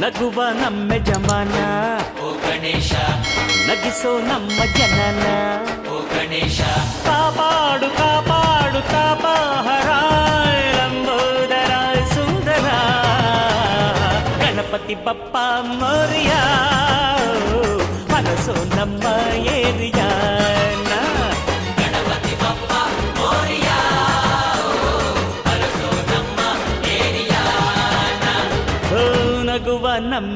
ನಗುವ ನಮ್ಮ ಜಮಾನ ಓ ಗಣೇಶ ನಗಿಸೋ ನಮ್ಮ ಜನನ ಓ ಗಣೇಶ ಕಾಪಾಡು ಕಾಪಾಡು ತಾಪಹರ ಲಂಬೋದರ ಸುಂದರ ಗಣಪತಿ ಬಪ್ಪ ಮೋರಿಯ ಮನಸ್ಸು ನಮ್ಮ ಏರಿಯಾ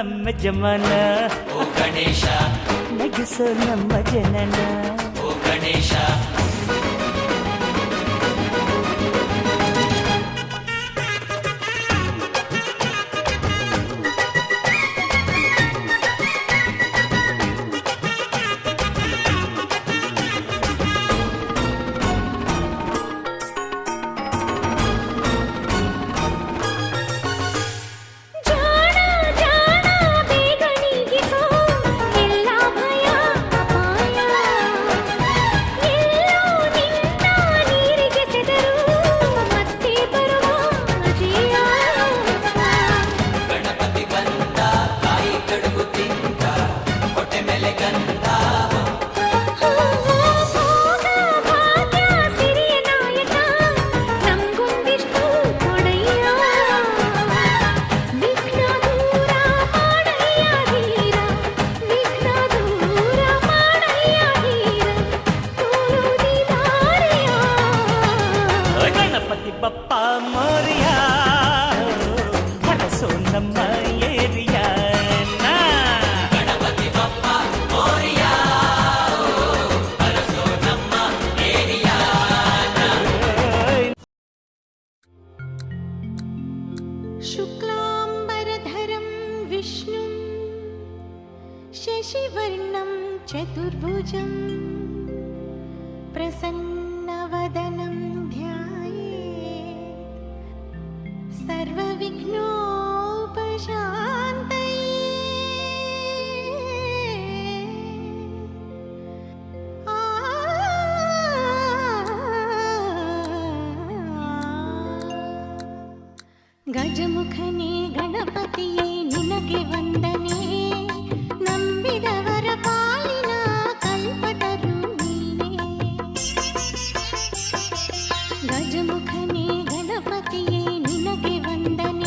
ನಮ್ಮ ಜಮನ ಓ ಗಣೇಶ ನಗಿಸೋ ನಮ್ಮ ಜನನ ಓ ಗಣೇಶ प्रसन्नवदनम् ಗಜಮುಖನೇ ಗಣಪತಿಯೇ ನಿನಗೆ ವಂದನೆ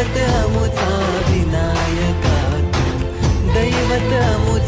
दैवत अमुता विनायका दैवत अमु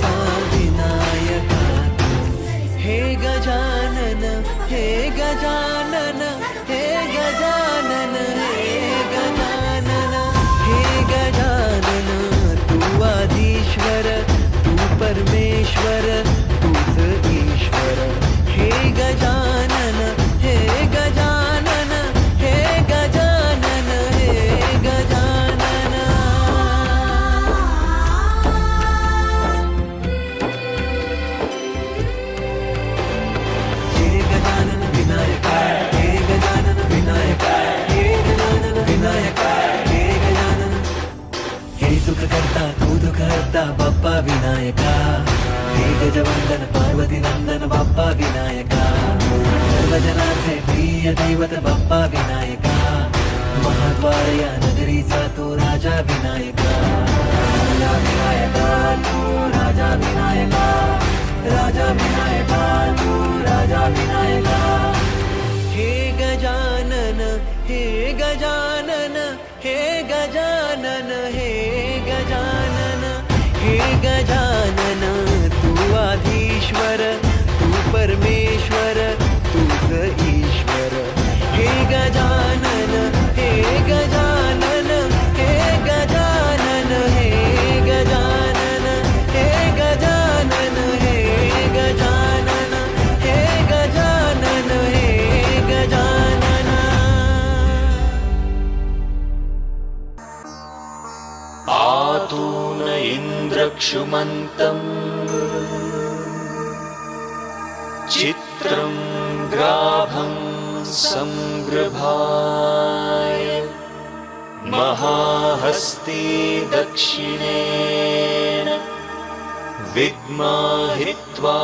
विद्मा हित्वा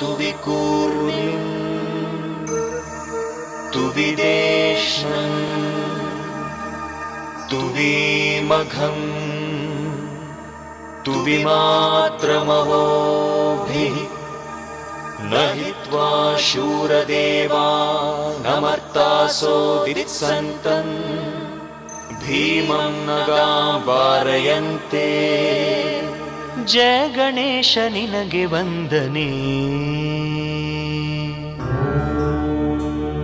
तु विकूर्मिम् तु विदेश तु विमघम् तु विमात्रमवोभिः न हि त्वा शूरदेवा नमर्तासो दित्सन्तम् भीमम् न वारयन्ते। ಜಯ ಗಣೇಶ ನಿನಗೆ ವಂದನೆ.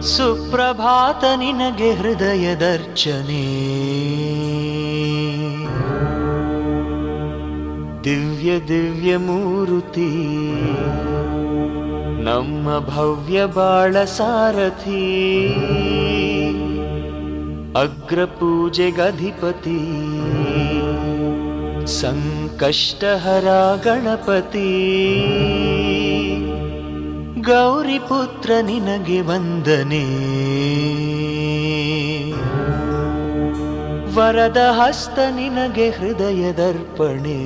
ಸುಪ್ರಭಾತ ನಿನಗೆ ಹೃದಯದರ್ಚನೆ ದಿವ್ಯ ದಿವ್ಯ ಮೂರುತಿ. ನಮ್ಮ ಭವ್ಯ ಬಾಳ ಸಾರಥಿ ಅಗ್ರಪೂಜೆಗಧಿಪತಿ ಸಂಕಷ್ಟಹರ ಗಣಪತಿ ಗೌರಿಪುತ್ರ ನಿನಗೆ ವಂದನೆ. ವರದ ಹಸ್ತ ನಿನಗೆ ಹೃದಯದರ್ಪಣೆ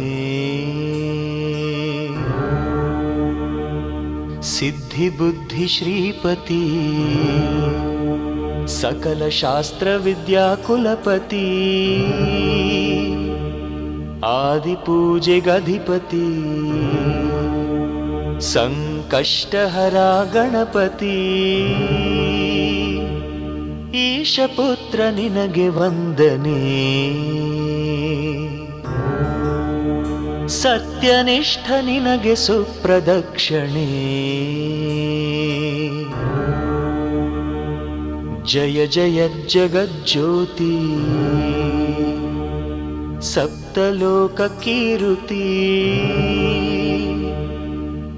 ಸಿದ್ಧಿ ಬುದ್ಧಿ ಶ್ರೀಪತಿ. ಸಕಲ ಶಾಸ್ತ್ರ ವಿದ್ಯಾ ಕುಲಪತಿ. ಆದಿಪೂಜೆಗಧಿಪತಿ ಸಂಕಷ್ಟಹರ ಗಣಪತಿ ಈಶಪುತ್ರ ನಿನಗೆ ವಂದನೆ. ಸತ್ಯನಿಷ್ಠ ನಿನಗೆ ಸುಪ್ರದಕ್ಷಿಣೆ. ಜಯ ಜಯ ಜಗಜ್ಯೋತಿ. ಸಪ್ತಲೋಕ ಕೀರುತಿ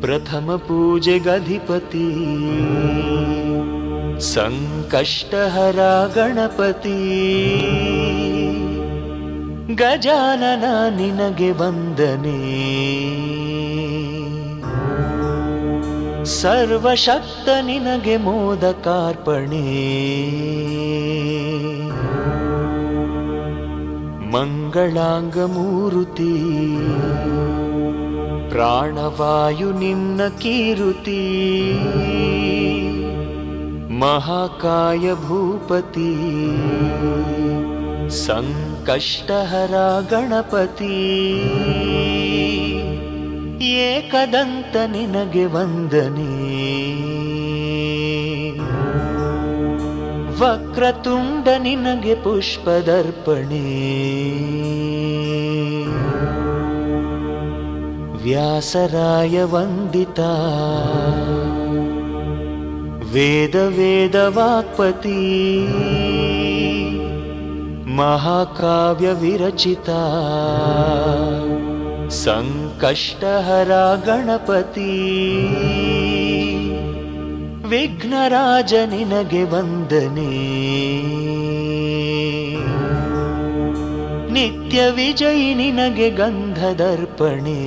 ಪ್ರಥಮ ಪೂಜೆಗಧಿಪತಿ ಸಂಕಷ್ಟಹರ ಗಣಪತಿ. ಗಜಾನನ ನಿನಗೆ ವಂದನೆ. ಸರ್ವಶಕ್ತ ನಿನಗೆ ಮೋದಕಾರ್ಪಣೆ. ಮಂಗಳಾಂಗಮೂರುತಿ. ಪ್ರಾಣವಾಯು ನಿನ್ನ ಕೀರುತಿ. ಮಹಾಕಾಯ ಭೂಪತಿ. ಸಂಕಷ್ಟಹರ ಗಣಪತಿ. ಏಕದಂತ ನಿನಗೆ ವಂದನೆ. ವಕ್ರತುಂಡ ನಿನಗೆ ಪುಷ್ಪದರ್ಪಣೆ. ವ್ಯಾಸರಾಯ ವಂದಿತ. ವೇದ ವೇದ ವಾಕ್ಪತಿ. ಮಹಾಕಾವ್ಯ ವಿರಚಿತ. ಸಂಕಷ್ಟಹರ ಗಣಪತಿ. ವಿಘ್ನರಾಜ ನಿನಗೆ ವಂದನೆ. ನಿತ್ಯ ವಿಜಯಿ ನಿನಗೆ ಗಂಧದರ್ಪಣೆ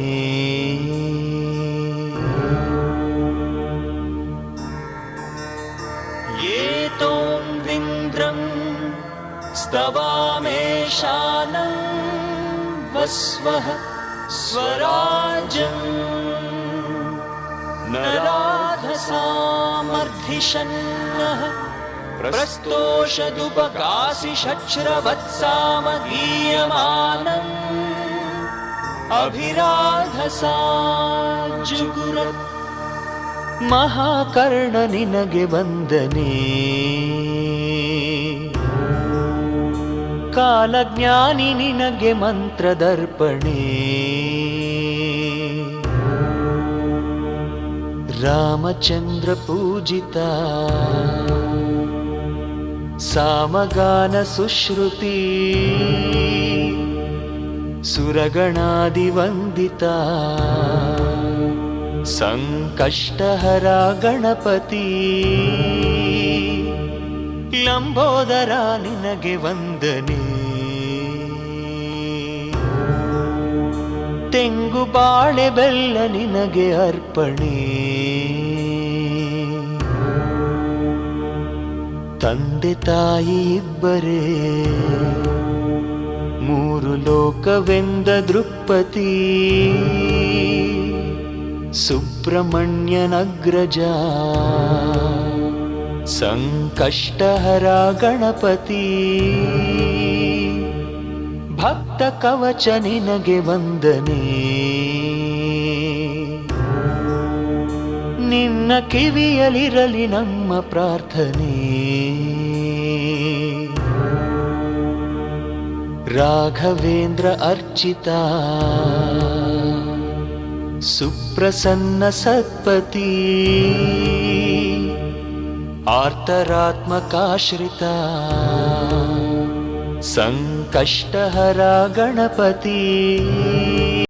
ಏತೋಂದ್ರಿಂದ್ರಂ ಸ್ತವಾಮೇಶಾನಂ ವಸ್ವಃ ಸ್ವರಾಜಂ ನರಾಧಸಾಮರ್ಧಿಷನ್ನಃ ಪ್ರಸ್ತೋಷದುಪಕಾಸಿ ಶಚ್ರವತ್ಸಾಮಗೀಯಮಾನम् ಅಭಿರಾಧಸಾ ಜುಗುರ ಮಹಾಕರ್ಣ ನಿನಗೆ ವಂದನೆ. ಕಾಲಜ್ಞಾನಿ ನಿನಗೆ ಮಂತ್ರದರ್ಪಣೆ. ರಾಮಚಂದ್ರ ಪೂಜಿತ. ಸಾಮಗಾನ ಸುಶ್ರುತಿ. ಸುರಗಣಾದಿವಂದಿತ ಸಂಕಷ್ಟಹರ ಗಣಪತಿ. ಲಂಬೋದರ ನಿನಗೆ ವಂದನೆ. ತೆಂಗು ಬಾಳೆ ಬೆಲ್ಲ ನಿನಗೆ ಅರ್ಪಣೆ. ತಂದೆ ತಾಯಿ ಇಬ್ಬರೇ ಮೂರು ಲೋಕವೆಂದ ದೃಪತಿ. ಸುಬ್ರಹ್ಮಣ್ಯನಗ್ರಜ ಸಂಕಷ್ಟಹರ ಗಣಪತಿ. ಭಕ್ತ ಕವಚ ನಿನಗೆ ವಂದನೆ. ನಿನ್ನ ಕಿವಿಯಲಿರಲಿ ನಮ್ಮ ಪ್ರಾರ್ಥನೆ. ರಾಘವೇಂದ್ರ ಅರ್ಚಿತ ಸುಪ್ರಸನ್ನ ಸತ್ಪತಿ ಆರ್ತರಾತ್ಮಕಾಶ್ರಿತ. सङ्कष्टहरा गणपती।